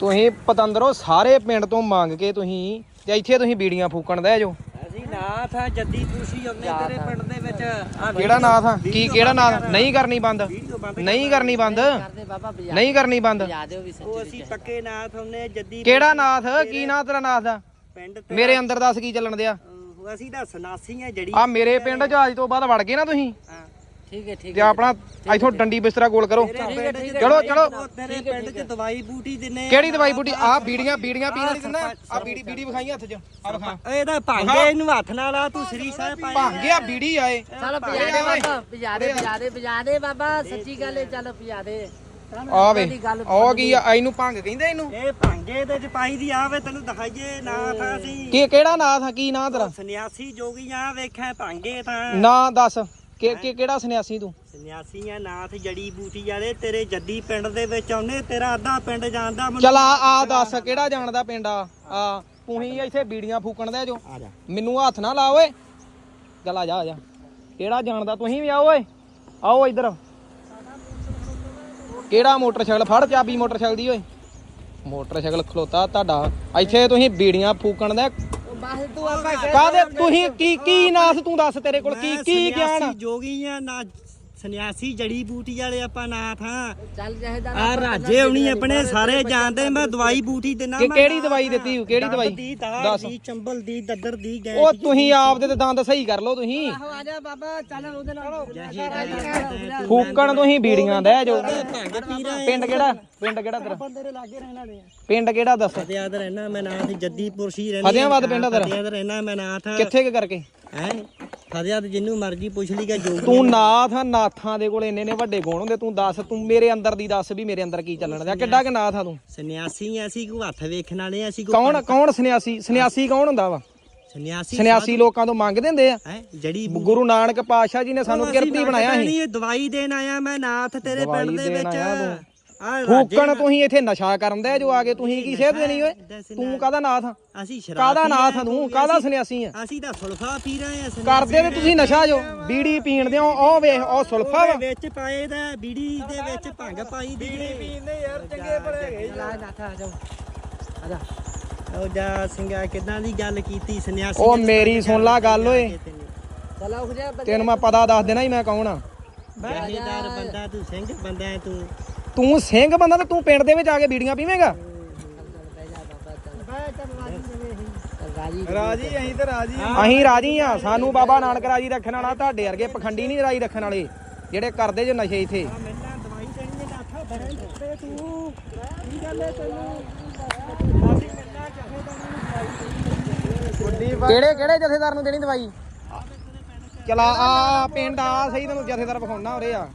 ਤੁਸੀਂ ਪਤੰਦਰੋ ਸਾਰੇ ਪਿੰਡ ਤੋਂ ਮੰਗ ਕੇ ਤੁਸੀਂ ਤੇ ਇੱਥੇ ਤੁਸੀਂ ਬੀੜੀਆਂ ਫੂਕਣ ਦੇ ਜੋ ਅਸੀਂ ਨਾਥ ਆ ਜੱਦੀ ਪੂਸੀ ਉਹਨੇ ਤੇਰੇ ਪਿੰਡ ਦੇ ਵਿੱਚ। ਆ ਕਿਹੜਾ ਨਾਂ ਥਾ ਕੀ ਕਿਹੜਾ ਨਾਂ ਨਹੀਂ ਕਰਨੀ ਬੰਦ। ਨਹੀਂ ਕਰਨੀ ਬੰਦ। ਨਹੀਂ ਕਰਨੀ ਬੰਦ। ਬਜਾ ਦਿਓ ਵੀ ਉਹ ਸੱਚੀ ਅਸੀਂ ਪੱਕੇ ਨਾਥ ਹੁੰਨੇ ਜੱਦੀ ਕਿਹੜਾ ਨਾਥ? ਕੀ ਨਾਂ ਤੇਰਾ ਨਾਥ ਦਾ ਪਿੰਡ ਤੇ ਮੇਰੇ ਅੰਦਰ ਦੱਸ ਕੀ ਚੱਲਣ ਦਿਆ? ਅਸੀਂ ਤਾਂ ਸਨਾਸੀ ਆ ਜੜੀ ਆ ਮੇਰੇ ਪਿੰਡ ਚ ਅੱਜ ਤੋਂ ਬਾਅਦ ਵੜ ਗਏ ਨਾ ਤੁਸੀਂ। ਹਾਂ। ਠੀਕ ਹੈ ਠੀਕ ਤੇ ਆਪਣਾ ਇੱਥੋਂ ਡੰਡੀ ਬਿਸਤਰਾ ਗੋਲ ਕਰੋ। ਚਲੋ ਚਲੋ ਤੇਰੇ ਪਿੰਡ 'ਚ ਦਵਾਈ ਬੂਟੀ ਦਿੰਨੇ ਕਿਹੜੀ ਦਵਾਈ ਬੂਟੀ? ਆ ਬੀੜੀਆਂ ਬੀੜੀਆਂ ਪੀਣ ਵਾਲੀ ਦਿੰਦਾ। ਆ ਬੀੜੀ ਬੀੜੀ ਵਿਖਾਈ ਹੱਥ 'ਚ। ਆ ਵਿਖਾ। ਇਹਦਾ ਭਾਂਗੇ ਇਹਨੂੰ ਹੱਥ ਨਾਲ ਆ ਤੂੰ ਸ੍ਰੀ ਸਾਹਿਬ ਪਾਇਆ ਭਾਂਗਿਆ ਬੀੜੀ ਆਏ ਚਲੋ ਬਜਾ ਦੇ ਬਾਬਾ ਬਜਾ ਦੇ ਬਜਾ ਦੇ ਬਜਾ ਦੇ ਬਾਬਾ ਸੱਚੀ ਗੱਲ ਹੈ ਚਲੋ ਬਜਾ ਦੇ। ਆ ਵੇ ਆ ਕੀ ਆ ਇਹਨੂੰ ਭੰਗ ਕਹਿੰਦੇ ਇਹਨੂੰ? ਇਹ ਭਾਂਗੇ ਦੇ ਚ ਪਾਈ ਦੀ ਆਵੇ ਤੈਨੂੰ ਦਿਖਾਈਏ ਨਾਥ ਆ ਅਸੀਂ। ਕੀ ਕਿਹੜਾ ਨਾਥ ਆ ਕੀ ਨਾਂ ਤੇਰਾ? ਸੰਨਿਆਸੀ ਜੋਗੀਆਂ ਵੇਖਿਆ ਭਾਂਗੇ ਤਾਂ। ਨਾਂ ਦੱਸ। ਕਿ ਕਿ- ਕਿਹੜਾ ਸੰਨਿਆਸੀ ਤੂੰ? ਸੰਨਿਆਸੀ ਆ ਨਾਥ ਜੜੀ ਬੂਟੀ ਵਾਲੇ ਤੇਰੇ ਜੱਦੀ ਪਿੰਡ ਦੇ ਵਿੱਚ ਆਉਨੇ ਤੇਰਾ ਅੱਧਾ ਪਿੰਡ ਜਾਣਦਾ ਮੈਨੂੰ ਚਲ ਆ ਆ ਦੱਸ ਕਿਹੜਾ ਜਾਣਦਾ ਪਿੰਡ ਆ? ਆ ਤੁਸੀਂ ਇੱਥੇ ਬੀੜੀਆਂ ਫੂਕਣ ਦੇ ਜੋ। ਆ ਜਾ। ਮੈਨੂੰ ਹੱਥ ਨਾ ਲਾ ਓਏ। ਚੱਲ ਆ ਜਾ ਆ ਜਾ। ਕਿਹੜਾ ਜਾਣਦਾ ਤੁਸੀਂ ਵੀ ਆਓ ਓਏ। ਆਓ ਇੱਧਰ। ਕਿਹੜਾ ਮੋਟਰਸਾਈਕਲ? ਫੜ ਚਾਬੀ ਮੋਟਰਸਾਈਕਲ ਦੀ ਓਏ। ਮੋਟਰਸਾਈਕਲ ਖਲੋਤਾ ਤੁਹਾਡਾ। ਇੱਥੇ ਤੁਸੀਂ ਬੀੜੀਆਂ ਫੂਕਣ ਦੇ ਬਸ ਤੂੰ ਆਪਾਂ ਕਾਦੇ ਤੁਸੀਂ ਕੀ ਕੀ ਨਾਸ ਤੂੰ ਦੱਸ ਤੇਰੇ ਕੋਲ? ਕੀ ਕੀ ਗਿਆਨ ਜੋਗੀ ਆ ਨਾ ਸੰਨਿਆਸੀ ਜੜੀ ਬੂਟੀ ਵਾਲੇ ਆਪਾਂ ਨਾਥ ਹਾਂ। ਚੱਲ ਜਹੇਦਾਰ ਆ ਰਾਜੇ ਹੁਣੀ ਆਪਣੇ ਸਾਰੇ ਜਾਣਦੇ ਮੈਂ ਦਵਾਈ ਬੂਟੀ ਦਿੰਨਾ ਕਿ ਮੈਂ ਕਿਹੜੀ ਦਵਾਈ ਦਿੱਤੀ ਕਿਹੜੀ ਦੰਦ ਦਵਾਈ? ਦੱਸ। ਦੀ ਚੰਬਲ ਦੀ ਦੱਦਰ ਦੀ ਗੈਸ ਉਹ ਤੁਸੀਂ ਆਪ ਦੇ ਤੇ ਦੰਦ ਸਹੀ ਕਰ ਲਓ ਤੁਸੀਂ। ਆ ਜਾ ਬਾਬਾ ਚੱਲ ਉਹਦੇ ਨਾਲ ਫੂਕਣ ਤੁਸੀਂ ਬੀੜੀਆਂ ਦੇ ਜੋ ਪਿੰਡ ਕਿਹੜਾ? ਪਿੰਡ ਕਿਹੜਾ ਤੇਰਾ? ਬੰਦੇ ਦੇ ਲਾਗੇ ਰਹਿਣਾ ਨੇ ਪਿੰਡ ਕਿਹੜਾ ਦੱਸ? ਫਤਿਆਦ ਰਹਿਣਾ ਮੈਂ ਨਾਥ ਜੱਦੀਪੁਰ ਸੀ ਰਹਿਣਾ ਫਤਿਆਬਾਦ ਪਿੰਡ ਆ ਤੇਰਾ? ਫਤਿਆਦ ਰਹਿਣਾ ਮੈਂ ਨਾਥ। ਕਿੱਥੇ ਕੁ ਕਰਕੇ? ਹੈ? ਫਤਿਆਦ ਜਿੰਨੂੰ ਮਰਜ਼ੀ ਪੁੱਛ ਲਈਗਾ ਜੋ ਤੂੰ ਨਾਥ ਆ, ਨਾਥਾਂ ਦੇ ਕੋਲ ਇੰਨੇ ਨੇ ਵੱਡੇ ਗੁਣ ਹੁੰਦੇ ਤੂੰ ਦੱਸ ਤੂੰ ਮੇਰੇ ਅੰਦਰ ਦੀ ਦੱਸ ਵੀ ਮੇਰੇ ਅੰਦਰ ਕੀ ਚੱਲਣ ਦਿਆ ਕਿੱਡਾ ਕਿ ਨਾਥ ਆ ਤੂੰ? ਸੰਨਿਆਸੀ ਆ, ਅਸੀਂ ਕੋ ਹੱਥ ਵੇਖਣ ਵਾਲੇ ਆ, ਅਸੀਂ ਕੋ ਕੌਣ ਕੌਣ ਸੰਨਿਆਸੀ? ਸੰਨਿਆਸੀ ਕੌਣ ਹੁੰਦਾ ਵਾ? ਸੰਨਿਆਸੀ ਸੰਨਿਆਸੀ ਲੋਕਾਂ ਤੋਂ ਮੰਗਦੇ ਹੁੰਦੇ ਆ। ਹੈ ਜੜੀ ਗੁਰੂ ਨਾਨਕ ਪਾਤਸ਼ਾਹ ਜੀ ਨੇ ਸਾਨੂੰ ਕਿਰਤੀ ਬਣਾਇਆ ਸੀ। ਦਵਾਈ ਦੇਣ ਆਇਆ ਮੈਂ ਨਾਥ ਤੇਰੇ ਪਿੰਡ ਦੇ ਵਿੱਚ। ਤੂੰ। ਫੂਕਣ ਤੁਸੀਂ ਇੱਥੇ ਨਸ਼ਾ ਕਰਨ ਦੇ ਜੋ ਆ ਕੇ ਤੁਸੀਂ ਕੀ ਸੇਧ ਦੇਣੀ ਓਏ? ਤੂੰ ਕਾਹਦਾ ਨਾਥ ਆ? ਅਸੀਂ ਸ਼ਰਾਬ ਕਾਹਦਾ ਨਾਥ ਤੂੰ? ਕਾਹਦਾ ਸੰਨਿਆਸੀ ਆ? ਅਸੀਂ ਤਾਂ ਸੁਲਫਾ ਪੀ ਰਹੇ ਆ ਕਰਦੇ ਤੇ ਤੁਸੀਂ ਨਸ਼ਾ ਜੋ ਬੀੜੀ ਪੀਣ ਦੇ ਉਹ ਵੇਖ ਉਹ ਸੁਲਫਾ ਵਾ। ਵਿੱਚ ਪਾਏ ਦਾ ਬੀੜੀ ਦੇ ਵਿੱਚ ਭੰਗ ਪਾਈ ਦੀ ਬੀੜੀ ਪੀਂਦੇ ਯਾਰ ਚੰਗੇ ਭਲੇ ਆ ਨਾਥ ਆ ਜਾ ਆ ਜਾ। ਉਹ ਜਾ ਸਿੰਘਾ ਕਿਦਾਂ ਦੀ ਗੱਲ ਕੀਤੀ ਸੰਨਿਆਸੀ ਉਹ ਮੇਰੀ ਸੁਣ ਲਾ ਗੱਲ ਓਏ। ਚਲੋ ਹੋ ਜਾ ਤੈਨੂੰ ਮੈਂ ਪਤਾ ਦੱਸ ਦੇਣਾ ਹੀ ਮੈਂ ਕੌਣ ਆ। ਬੰਦਾ ਤੂੰ ਸਿੰਘ ਬੰਦਾ ਹੈ ਤੂੰ। ਤੂੰ ਸਿੰਘ ਬੰਦਾ ਤੇ ਤੂੰ ਪਿੰਡ ਦੇ ਵਿੱਚ ਆ ਕੇ ਬੀੜੀਆਂ ਪੀਵੇਂਗਾ? ਰਾਜੀ ਅਸੀਂ ਤੇ ਰਾਜੀ ਅਸੀਂ ਰਾਜੀ ਆ ਸਾਨੂੰ ਬਾਬਾ ਨਾਨਕ ਰਾਜੀ ਰੱਖਣ ਵਾਲਾ ਤੁਹਾਡੇ ਵਰਗੇ ਪਖੰਡੀ ਨਹੀਂ ਰਾਜੀ ਰੱਖਣ ਵਾਲੇ ਜਿਹੜੇ ਕਰਦੇ ਜੇ ਨਸ਼ੇ ਇੱਥੇ। ਕਿਹੜੇ ਕਿਹੜੇ ਜਥੇਦਾਰ ਨੂੰ ਦੇਣੀ ਦਵਾਈ? ਚਲਾ ਆ ਪਿੰਡ ਆ ਸਹੀ ਤੈਨੂੰ ਜਥੇਦਾਰ ਵਿਖਾਉਣਾ ਉਰੇ ਆ।